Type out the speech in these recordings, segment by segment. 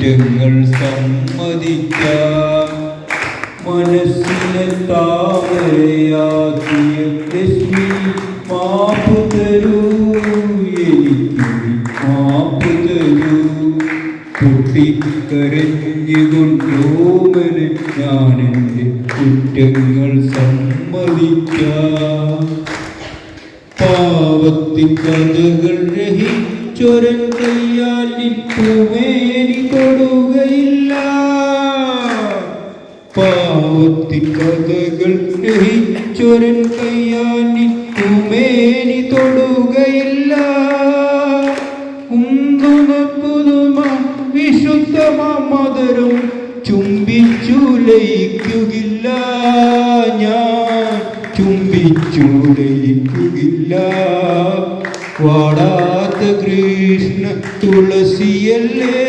കുറ്റങ്ങൾ സമ്മതിക്കാം. മനസ്സിനെ താമരയാക്കിയ ലക്ഷ്മി മാപ്പ് തരൂ. എനിക്ക് മാപ്പ് തരൂ. പൊട്ടിക്കരഞ്ഞുകൊണ്ടോമന് ഞാനെന്റെ കുറ്റങ്ങൾ സമ്മതിക്കാം. പാവത്തിൻ കഥകൾ രഹിച്ചൊരൻ കയ്യാൽ നിൽക്കുമേനി തൊടുകയില്ല. പാവത്തിൻ കഥകൾ രഹിച്ചൊരൻ കയ്യാൽ നിൽക്കുമേനി തൊടുകയില്ല. ഉന്തുനപ്പുതുമ വിശുദ്ധമാ മധുരം ചുംബിച്ചു ലയിക്കുകില്ല ഞാൻ ചുംബിച്ചു വാടാ കൃഷ്ണ തുളസിയല്ലേ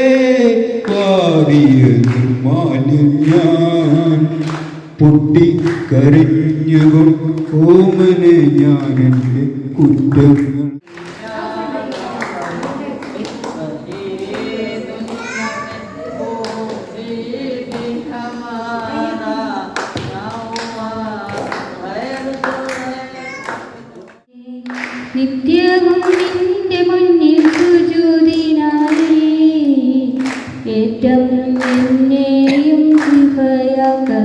വാരിയത് മാലിം ഞാൻ പൊട്ടിക്കരഞ്ഞുകൊണ്ട് ഓമനെ ഞാൻ എന്റെ കുറ്റങ്ങൾ നിത്യവും നിന്റെ മുന്നിൽ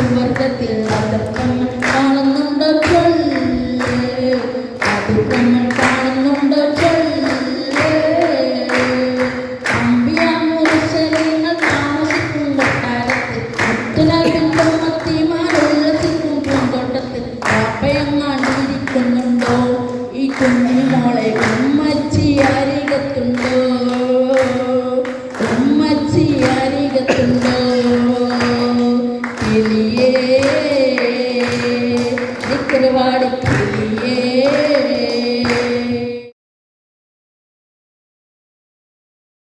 സുവർഗത്തിൽ അതിർക്കങ്ങൾ കാണുന്നുണ്ടോ ചൊല്ല്. അതിർക്കങ്ങൾ കാണുന്നുണ്ടോ ചൊല്ല്. അമ്പിയാമുരശരീങ്ങൾ താമസിക്കും കൊട്ടാരത്തിൽ മുത്തുലാത്തിന്റെ മത്തിമാരുല്ലസിക്കും പൂന്തോട്ടത്തിൽ പാപ്പയങ്ങാണ്ടിരിക്കുന്നുണ്ടോ ഈ കുഞ്ഞുമോളെ yeah.